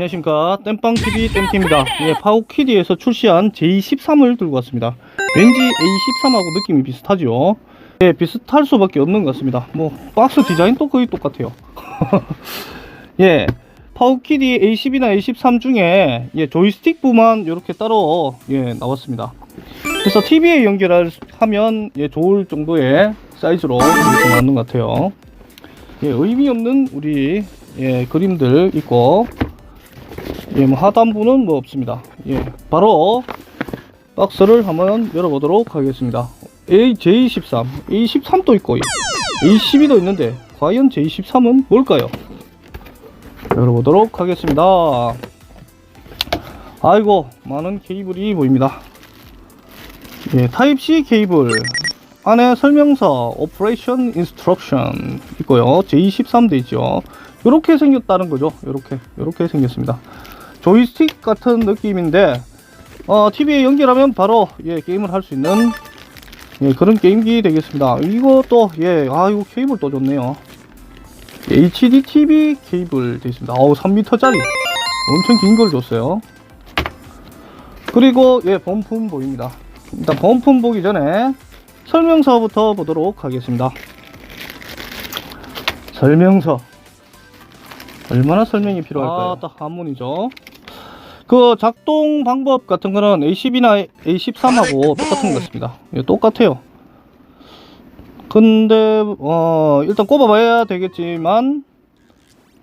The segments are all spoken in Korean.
안녕하십니까. 땜빵TV 땜티입니다. 예, 파워키디에서 출시한 J13을 들고 왔습니다. 왠지 A13하고 느낌이 비슷하죠 예, 비슷할 수밖에 없는 것 같습니다. 뭐 박스 디자인도 거의 똑같아요. 예, 파워키디 A10이나 A13 중에 예, 조이스틱 부만 이렇게 따로 예, 나왔습니다. 그래서 TV에 연결하면 예, 좋을 정도의 사이즈로 이렇게 나오는 것 같아요. 예, 의미 없는 우리 예, 그림들 있고 예, 뭐 하단부는 뭐 없습니다. 예, 바로 박스를 한번 열어보도록 하겠습니다. AJ13, A13도 있고 A12도 있는데 과연 J13은 뭘까요? 열어보도록 하겠습니다. 아이고 많은 케이블이 보입니다. 예, 타입C 케이블 안에 설명서 Operation Instruction 있고요. J13 되죠. 이렇게 생겼다는 거죠. 이렇게 이렇게 생겼습니다. 조이스틱 같은 느낌인데 어, TV에 연결하면 바로 예, 게임을 할 수 있는 예, 그런 게임기 되겠습니다. 이것도 예, 아 이거 케이블 또 좋네요. HD TV 케이블 되어 있습니다. 어우 3m짜리 엄청 긴 걸 줬어요. 그리고 예, 범품 보입니다. 일단 범품 보기 전에 설명서부터 보도록 하겠습니다. 설명서 얼마나 설명이 필요할까요? 아, 딱 한문이죠. 그 작동 방법 같은 거는 A10이나 A13하고 똑같은 것 같습니다. 예, 똑같아요. 근데 어, 일단 꼽아봐야 되겠지만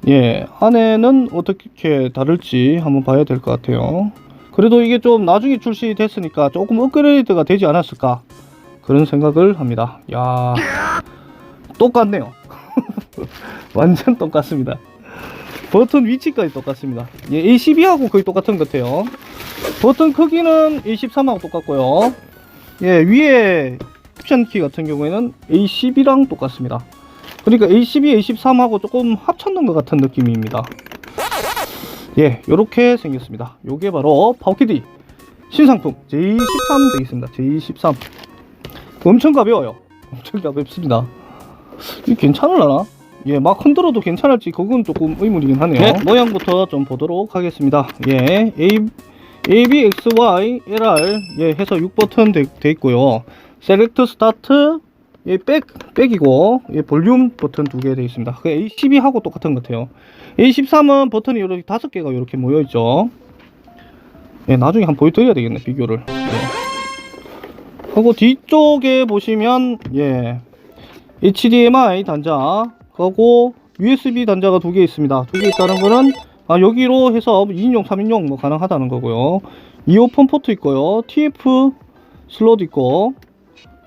예 안에는 어떻게 다를지 한번 봐야 될 것 같아요. 그래도 이게 좀 나중에 출시됐으니까 조금 업그레이드가 되지 않았을까 그런 생각을 합니다. 야 똑같네요. 완전 똑같습니다. 버튼 위치까지 똑같습니다. 예, A12하고 거의 똑같은 것 같아요. 버튼 크기는 A13하고 똑같고요. 예, 위에 옵션 키 같은 경우에는 A12랑 똑같습니다. 그러니까 A12, A13하고 조금 합쳤는 것 같은 느낌입니다. 예, 요렇게 생겼습니다. 요게 바로 파워키디 신상품 J13 되겠습니다. J13 엄청 가벼워요. 엄청 가볍습니다. 이 괜찮을라나? 예, 막 흔들어도 괜찮을지 그건 조금 의문이긴 하네요. 예, 모양부터 좀 보도록 하겠습니다. 예, A, A, B, X, Y, LR 예, 해서 6버튼 돼, 돼 있고요. 셀렉트 스타트 예, 백, 백이고 예, 볼륨 버튼 두 개 되어 있습니다. 그 A12하고 똑같은 것 같아요. A13은 버튼이 이렇게 다섯 개가 이렇게 모여 있죠. 예, 나중에 한번 보여드려야 되겠네 비교를. 예. 하고 뒤쪽에 보시면 예, HDMI 단자 하고 USB 단자가 두 개 있습니다. 두 개 있다는 거는 아, 여기로 해서 2인용, 3인용 뭐 가능하다는 거고요. 이어폰 포트 있고요. TF 슬롯 있고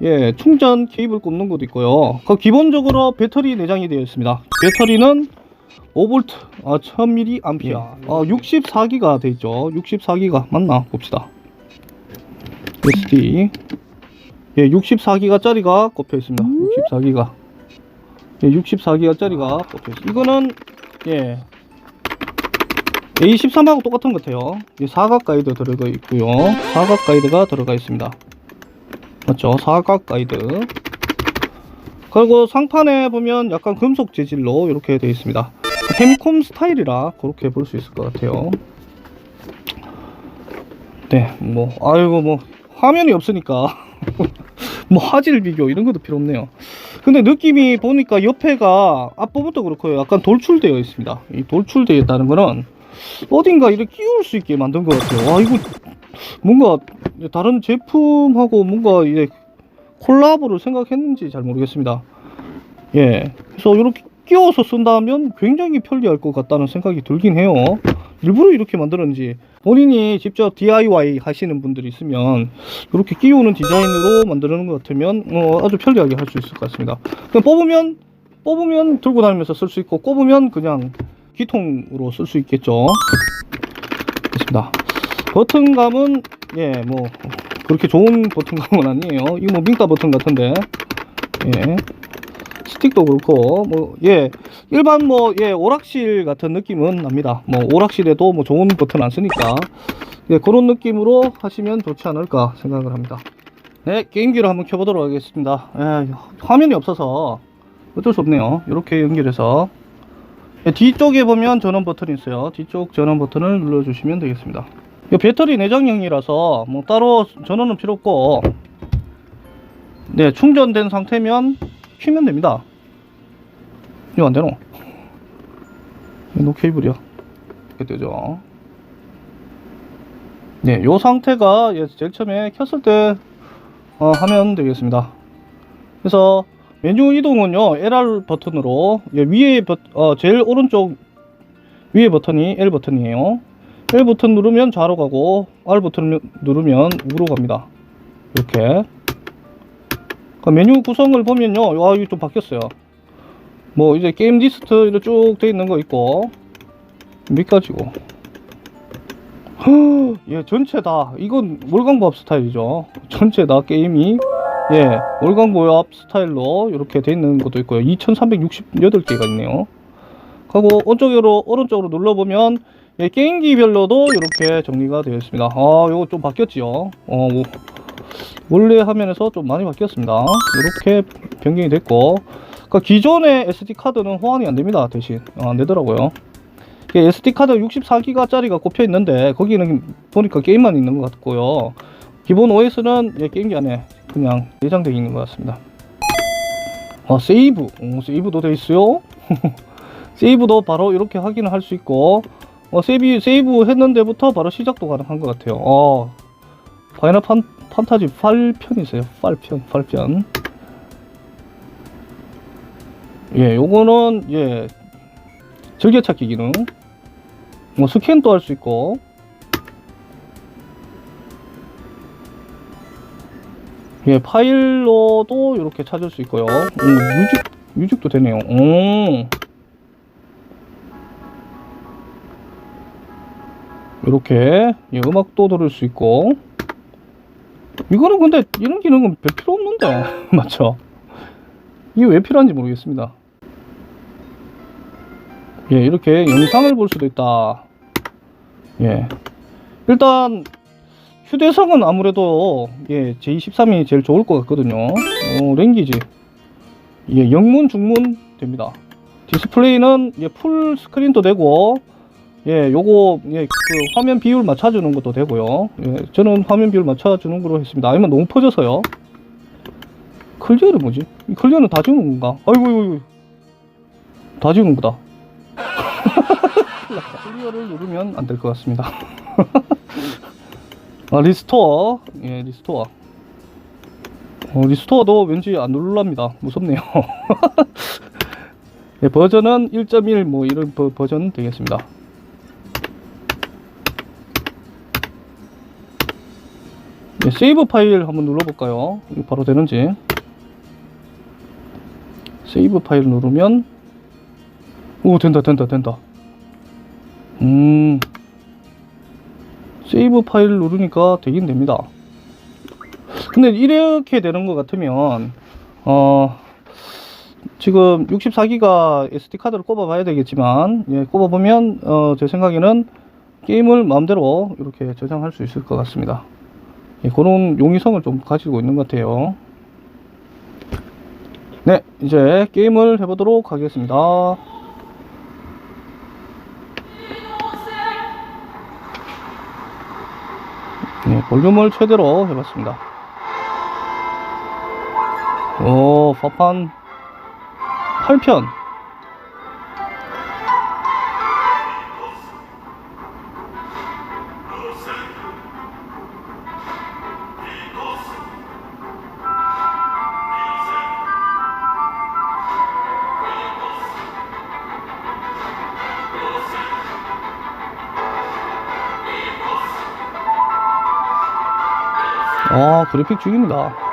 예, 충전 케이블 꼽는 것도 있고요. 그 기본적으로 배터리 내장이 되어 있습니다. 배터리는 5V, 아, 1000mAh, 아, 64기가 되어 있죠. 64기가 맞나 봅시다. SD 예, 64기가짜리가 꼽혀 있습니다. 64기가. 예, 64기가짜리가 꼽혀 있습니다. 이거는 예. A13하고 똑같은 것 같아요. 예, 사각 가이드 들어가 있고요. 사각 가이드가 들어가 있습니다. 맞죠? 사각 가이드. 그리고 상판에 보면 약간 금속 재질로 이렇게 되어 있습니다. 페미콤 스타일이라 그렇게 볼 수 있을 것 같아요. 네, 뭐 아이고 뭐 화면이 없으니까 뭐 화질 비교 이런 것도 필요 없네요. 근데 느낌이 보니까 옆에가 앞부분도 그렇고 약간 돌출되어 있습니다. 이 돌출되어 있다는 거는 어딘가 이렇게 끼울 수 있게 만든 것 같아요. 와 이거 뭔가 다른 제품하고 뭔가 이제 콜라보를 생각했는지 잘 모르겠습니다. 예, 그래서 이렇게 끼워서 쓴다면 굉장히 편리할 것 같다는 생각이 들긴 해요. 일부러 이렇게 만들었는지 본인이 직접 DIY 하시는 분들이 있으면 이렇게 끼우는 디자인으로 만드는 것 같으면 어, 아주 편리하게 할 수 있을 것 같습니다. 그냥 뽑으면 뽑으면 들고 다니면서 쓸 수 있고 꼽으면 그냥 기통으로 쓸 수 있겠죠. 됐습니다. 버튼감은 예 뭐 그렇게 좋은 버튼감은 아니에요. 이거 뭐 민가 버튼 같은데 예 스틱도 그렇고 뭐 예 일반 뭐 예 오락실 같은 느낌은 납니다. 뭐 오락실에도 뭐 좋은 버튼 안 쓰니까 예 그런 느낌으로 하시면 좋지 않을까 생각을 합니다. 네 게임기를 한번 켜보도록 하겠습니다. 예, 화면이 없어서 어쩔 수 없네요. 이렇게 연결해서 예, 뒤쪽에 보면 전원 버튼이 있어요. 뒤쪽 전원 버튼을 눌러 주시면 되겠습니다. 이 배터리 내장형이라서 뭐 따로 전원은 필요 없고 네 충전된 상태면 키면 됩니다. 이거 안 되노? 노 케이블이야. 이렇게 되죠. 네, 요 상태가 예, 제일 처음에 켰을 때 어, 하면 되겠습니다. 그래서 메뉴 이동은요 LR 버튼으로 예, 위에 버, 어, 제일 오른쪽 위에 버튼이 L 버튼이에요. L 버튼 누르면 좌로 가고 R 버튼 누르면 우로 갑니다. 이렇게. 그 메뉴 구성을 보면요, 와 이거 좀 바뀌었어요. 뭐 이제 게임 리스트 이렇게 쭉 돼 있는 거 있고. 허, 예, 전체 다 이건 월광보합 스타일이죠. 전체 다 게임이 예, 월광보합 스타일로 이렇게 돼 있는 것도 있고요. 2368개가 있네요. 하고 오른쪽으로 오른쪽으로 눌러 보면 예, 게임기별로도 이렇게 정리가 되어 있습니다. 아, 요거 좀 바뀌었지요. 어, 뭐, 원래 화면에서 좀 많이 바뀌었습니다. 이렇게 변경이 됐고, 그러니까 기존의 SD 카드는 호환이 안 됩니다. 대신 어, 안 되더라고요. SD 카드 64기가짜리가 꼽혀 있는데 거기는 보니까 게임만 있는 것 같고요. 기본 OS는 예, 게임기 안에 그냥 내장되어 있는 것 같습니다. 아, 세이브. 오, 세이브도 돼 있어요. 세이브도 바로 이렇게 확인을 할 수 있고, 어, 세이브, 세이브 했는데부터 바로 시작도 가능한 것 같아요. 어, 파이널 판, 판타지 8편이세요. 8편, 8편. 예, 요거는, 예, 즐겨찾기 기능. 뭐, 스캔도 할 수 있고, 예, 파일로도 이렇게 찾을 수 있고요. 오, 뮤직, 뮤직도 되네요. 오. 이렇게 예, 음악도 들을 수 있고 이거는 근데 이런 기능은 별 필요 없는데 맞죠? 이게 왜 필요한지 모르겠습니다. 예, 이렇게 영상을 볼 수도 있다. 예, 일단 휴대성은 아무래도 예, J13이 제일 좋을 것 같거든요. 어, 랭기지. 예, 영문, 중문 됩니다. 디스플레이는 예, 풀 스크린도 되고 예, 요거 예, 그 화면 비율 맞춰주는 것도 되고요. 예, 저는 화면 비율 맞춰주는 거로 했습니다. 아니면 너무 퍼져서요. 클리어는 뭐지? 이 클리어는 다 지우는 건가? 아이고, 아이고, 다 지우는 거다. 클리어를 누르면 안 될 것 같습니다. 아, 리스토어. 예, 리스토어. 어, 리스토어도 왠지 안 누를랍니다. 무섭네요. 예, 버전은 1.1 뭐 이런 버, 버전 되겠습니다. 예, 세이브 파일 한번 눌러볼까요? 바로 되는지. 세이브 파일 누르면 오 된다 된다 된다. 음 세이브 파일 누르니까 되긴 됩니다. 근데 이렇게 되는 것 같으면 어 지금 64기가 SD 카드를 꼽아 봐야 되겠지만 예, 꼽아 보면 어, 제 생각에는 게임을 마음대로 이렇게 저장할 수 있을 것 같습니다. 예, 그런 용이성을 좀 가지고 있는 것 같아요. 네, 이제 게임을 해보도록 하겠습니다. 네, 볼륨을 최대로 해봤습니다. 오, 파판 8편. 아, 그래픽 죽입니다.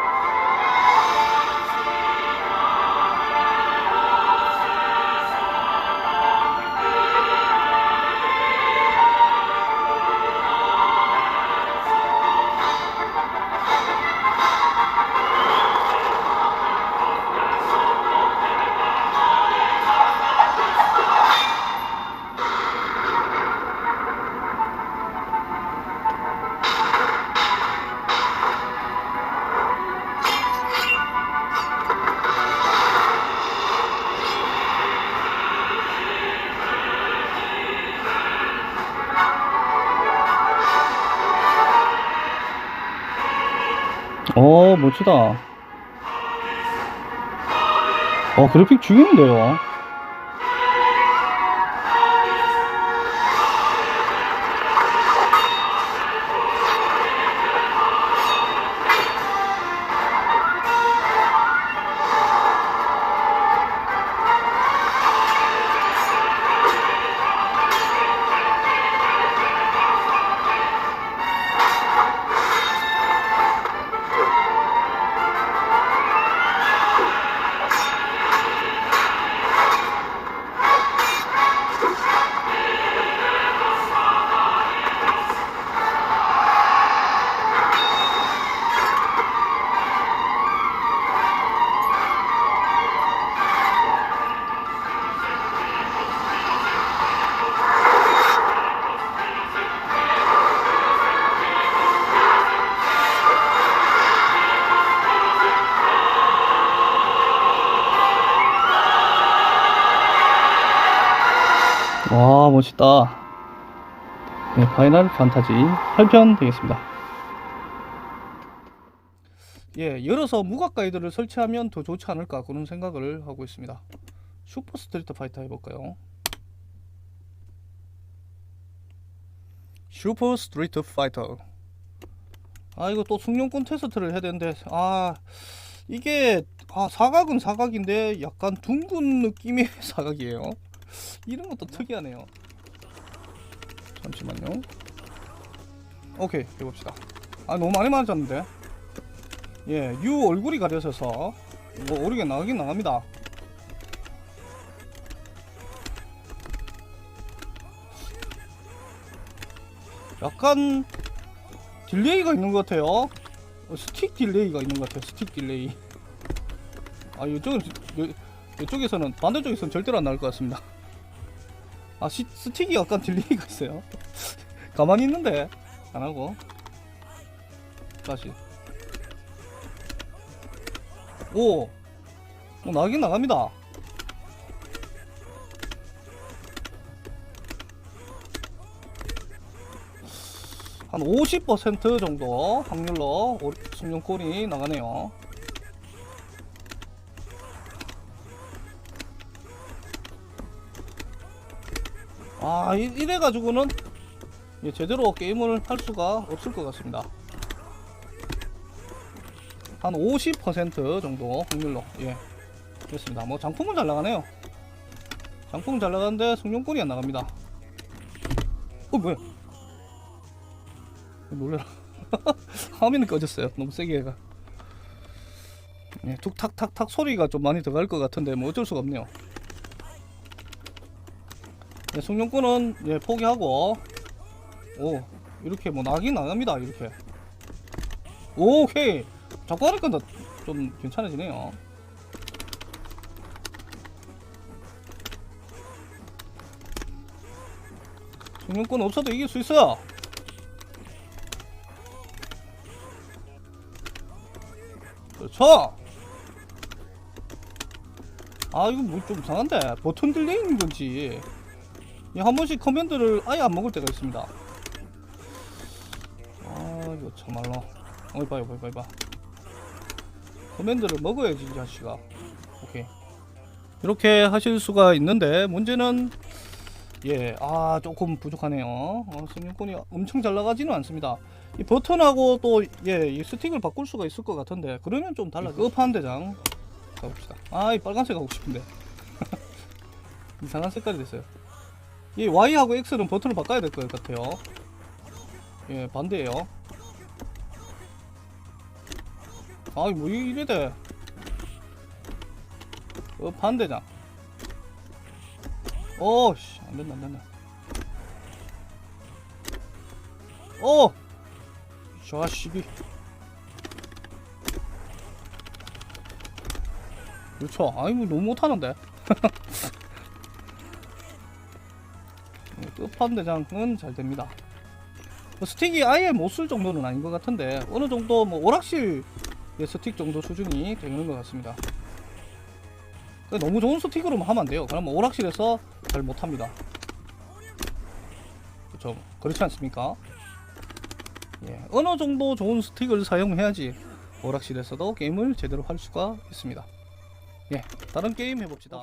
어, 멋지다. 어, 그래픽 죽이는데요. 멋있다. 네, 파이널 판타지 8편 되겠습니다. 예, 열어서 무각 가이드를 설치하면 더 좋지 않을까 그런 생각을 하고 있습니다. 슈퍼 스트리트 파이터 해볼까요? 슈퍼 스트리트 파이터. 아 이거 또 숙련권 테스트를 해야 되는데 아 이게 아 사각은 사각인데 약간 둥근 느낌의 사각이에요. 이런 것도 특이하네요. 잠시만요. 오케이 해봅시다. 아 너무 많이 맞았는데. 예, 유 얼굴이 가려져서 뭐 오르게 나가긴 나갑니다. 약간 딜레이가 있는 것 같아요. 어, 스틱 딜레이가 있는 것 같아요. 스틱 딜레이. 아 이쪽은 이- 이쪽에서는 반대쪽에서는 절대로 안 나올 것 같습니다. 아 시, 스틱이 약간 딜레이가 있어요. 가만히 있는데 안 하고 다시. 오, 어, 나긴 나갑니다. 한 50% 정도 확률로 오- 숙련콜이 나가네요. 아, 이- 이래 가지고는 예, 제대로 게임을 할 수가 없을 것 같습니다. 한 50% 정도 확률로 예 됐습니다. 뭐 장품은 잘 나가네요. 장품은 잘 나가는데 숙련권이 안 나갑니다. 어 뭐야? 놀래라. 화면이 꺼졌어요. 너무 세게 해가. 예, 툭탁탁탁 소리가 좀 많이 들어갈 것 같은데 뭐 어쩔 수가 없네요. 네, 숙련권은 예, 포기하고. 오 이렇게 뭐 나긴 나갑니다 이렇게. 오케이. 자꾸 하니까 나좀 괜찮아지네요. 숙련권 없어도 이길 수 있어 그렇죠. 아 이거 뭐 좀 이상한데. 버튼 딜레이 있는 건지. 예, 한 번씩 커맨드를 아예 안 먹을 때가 있습니다. 아 이거 참말로. 어이 봐요, 봐요, 봐요, 봐. 커맨드를 먹어야지 이 자식아. 오케이. 이렇게 하실 수가 있는데 문제는 예, 아 조금 부족하네요. 어, 승용권이 엄청 잘 나가지는 않습니다. 이 버튼하고 또 예, 이 스틱을 바꿀 수가 있을 것 같은데 그러면 좀 달라. 끝판 대장 가봅시다. 아, 이 빨간색 하고 싶은데 이상한 색깔이 됐어요. 이 Y하고 X는 버튼을 바꿔야 될 것 같아요. 예, 반대예요. 아이, 뭐 이래 돼. 어, 반대장. 어, 씨, 안 된다, 안 된다. 어! 이 자식이. 그렇죠. 아이, 뭐 너무 못하는데. 끝판대장은 잘 됩니다. 뭐 스틱이 아예 못 쓸 정도는 아닌 것 같은데 어느 정도 뭐 오락실 스틱 정도 수준이 되는 것 같습니다. 그러니까 너무 좋은 스틱으로만 하면 안 돼요. 그럼 뭐 오락실에서 잘 못합니다. 그렇죠. 그렇지 않습니까? 예, 어느 정도 좋은 스틱을 사용해야지 오락실에서도 게임을 제대로 할 수가 있습니다. 예, 다른 게임 해봅시다.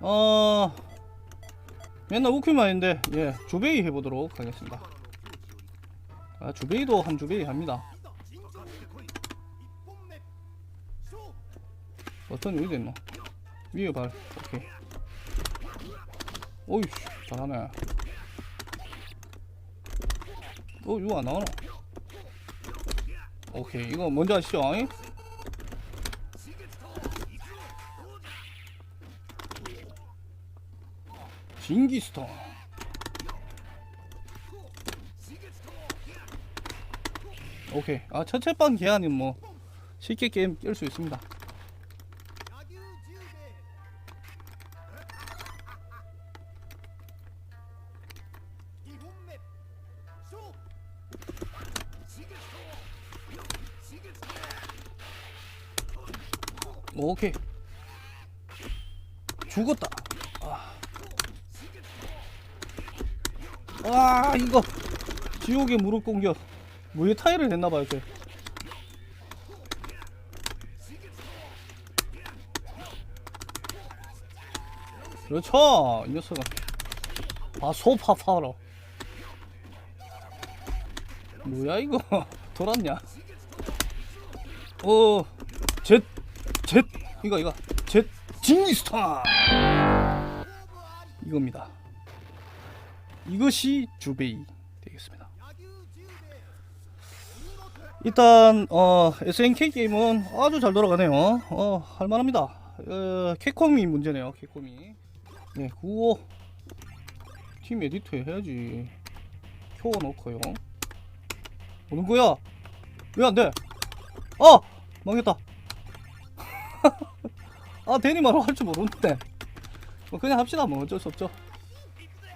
어, 맨날 우큐마인데 예, 주베이 해보도록 하겠습니다. 아, 주베이도 한 주베이 합니다. 어떤 일이 됐노? 위에 발, 오케이. 오이씨, 잘하네. 어, 이거 안 나오나? 오케이, 이거 먼저 하시죠. 잉? 징기스탄. 오케이. 아, 첫째반 기한이 뭐 쉽게 게임 깰 수 있습니다. 오케이. 죽었다. 아, 아 이거 지옥의 무릎 공격. 뭐에 타이를 냈나봐요, 쟤. 그렇죠, 이 녀석은. 아, 소파파로. 뭐야, 이거. 돌았냐? 어, 젯, 젯, 이거, 이거. 젯, 징기스탄! 이겁니다. 이것이 주베이 되겠습니다. 일단 어, SNK 게임은 아주 잘 돌아가네요. 어, 할만합니다. 어, 캡콤이 문제네요. 캡콤이. 네, 구호 팀 에디터 해야지. 켜놓고요. 오는 거야? 왜 안 돼? 아, 망했다. 아, 데니마로 할 줄 모르는데. 뭐 그냥 합시다. 뭐 어쩔 수 없죠.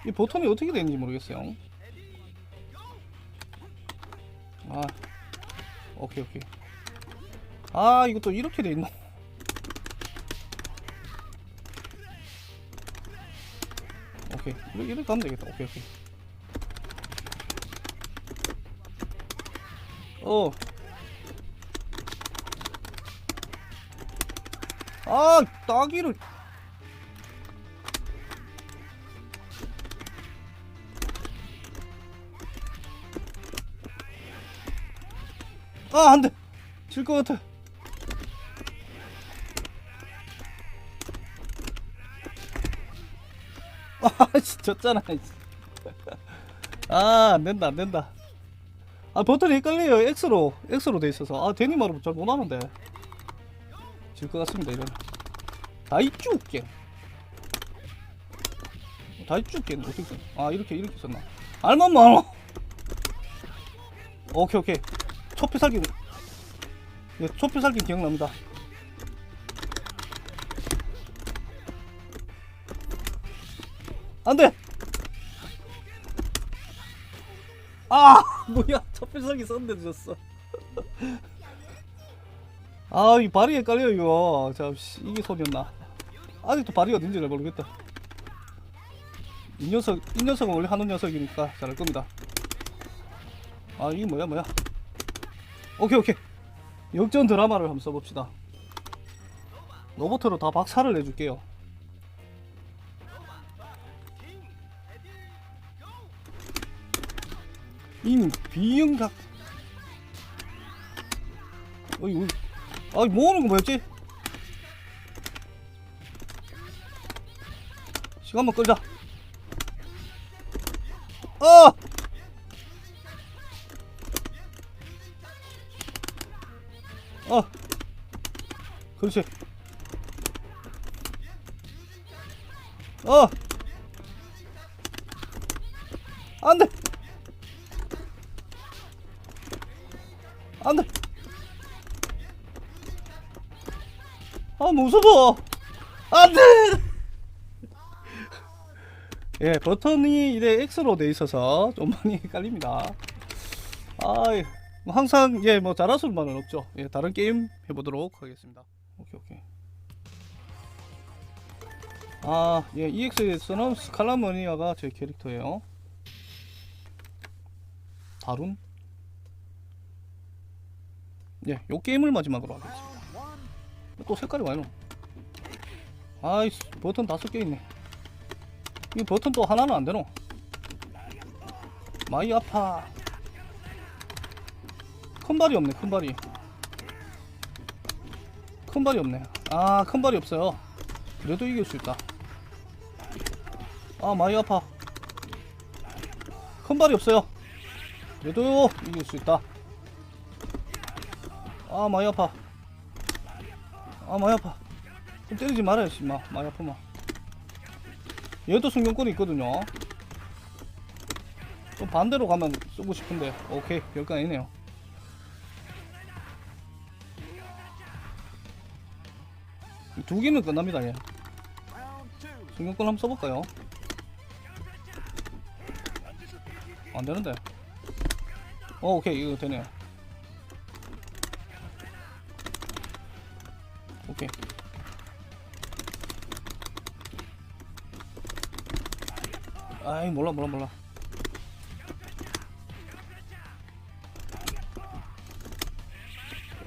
이 보통이 어떻게 되는지 모르겠어요. 아, 오케이 오케이. 아, 이거 또 이렇게 돼 있노? 오케이, 이렇게, 이렇게 가면 되겠다. 오케이 오케이. 어. 아, 따기를. 아, 안 돼. 질 것 같아. 아, 씨, 졌잖아. 씨. 아, 안 된다, 안 된다. 아, 버튼이 헷갈려요. X로, X로 돼 있어서. 아, 데니마로 잘 못하는데. 질 것 같습니다, 이런. 다이쭈 게 다이쭈 게 어떻게 써? 아, 이렇게, 이렇게 썼나? 알만 많아. 오케이, 오케이. 초피 살기 예, 초피 살기 기억납니다. 안 돼! 아! 뭐야, 초피 살기 썼는데 졌어. 아, 이 발이 헷갈려, 이거. 자, 씨, 이게 손이었나? 아직도 발이 어딘지 잘 모르겠다. 이 녀석, 이 녀석은 원래 하는 녀석이니까 잘할 겁니다. 아, 이게 뭐야, 뭐야. 오케이 오케이. 역전 드라마를 한번 써봅시다. 로봇으로 다 박살을 내줄게요. 인 비응각. 어이 어이. 아이 뭐하는 거 뭐였지? 시간만 끌자. 아 어. 그렇지. 어. 안 돼. 안 돼. 아, 무서워. 안 돼. 예, 버튼이 이제 X로 돼 있어서 좀 많이 헷갈립니다. 아, 뭐 항상 예 뭐 잘할 수만은 없죠. 예 다른 게임 해보도록 하겠습니다. 오케이 오케이. 아예 EX에서는 스칼라머니아가 제 캐릭터예요. 다룬? 예, 요 게임을 마지막으로 하겠습니다. 또 색깔이 와요. 아이씨, 버튼 다섯 개 있네. 이 버튼 또 하나는 안 되노? 많이 아파. 큰 발이 없네, 큰 발이. 큰 발이 없네. 아, 큰 발이 없어요. 그래도 이길 수 있다. 아, 많이 아파. 큰 발이 없어요. 그래도 이길 수 있다. 아, 많이 아파. 아, 많이 아파. 좀 때리지 말아야지, 마. 많이 아프면. 얘도 승용권이 있거든요. 좀 반대로 가면 쓰고 싶은데, 오케이, 아니네요. 두 개면 끝납니다, 얘. 승용권 한번 써볼까요? 안 되는데. 어, 오케이, 이거 되네요. 오케이. 아이, 몰라, 몰라, 몰라.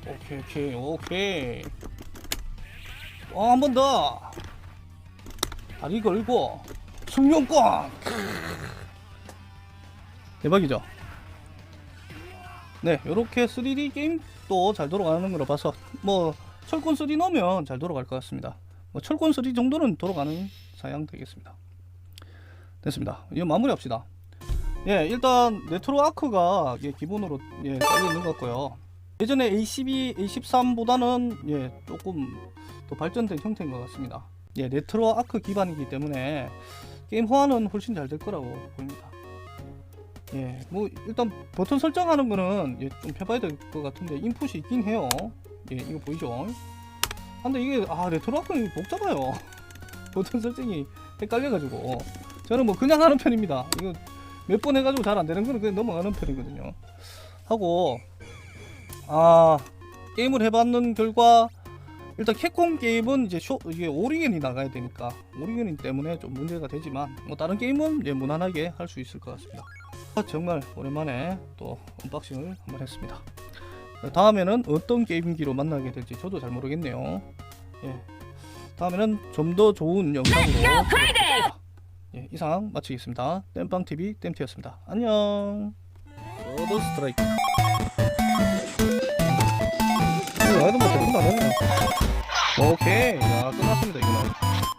오케이, 오케이, 오케이. 어, 한 번 더. 다리 걸고, 승용권! 대박이죠? 네, 요렇게 3D 게임도 잘 돌아가는 걸로 봐서, 뭐, 철권 3 넣으면 잘 돌아갈 것 같습니다. 뭐, 철권 3 정도는 돌아가는 사양 되겠습니다. 됐습니다. 이거 마무리 합시다. 예, 일단, 네트로 아크가, 예, 기본으로, 예, 깔려 있는 것 같고요. 예전에 A12, A13보다는, 예, 조금 더 발전된 형태인 것 같습니다. 예, 네트로 아크 기반이기 때문에, 게임 호환은 훨씬 잘 될 거라고 보입니다. 예, 뭐 일단 버튼 설정하는 거는 예, 좀 해봐야 될 것 같은데 인풋이 있긴 해요. 예, 이거 보이죠? 근데 이게 아 레트로 아크는 복잡해요. 버튼 설정이 헷갈려가지고 저는 뭐 그냥 하는 편입니다. 이거 몇 번 해가지고 잘 안 되는 거는 그냥 넘어가는 편이거든요. 하고 아 게임을 해봤는 결과 일단 캡콤 게임은 이제 쇼, 이게 오리겐이 나가야 되니까 오리겐이 때문에 좀 문제가 되지만 뭐 다른 게임은 예, 무난하게 할 수 있을 것 같습니다. 아, 정말 오랜만에 또 언박싱을 한번 했습니다. 다음에는 어떤 게임기로 만나게 될지 저도 잘 모르겠네요. 예. 다음에는 좀 더 좋은 영상으로. 예, 이상 마치겠습니다. 땜빵TV 땜티였습니다. 안녕. 로드 스트라이크. 이거 해도 뭐 대부분 다 되네요. 오케이. 야, 끝났습니다, 이거는.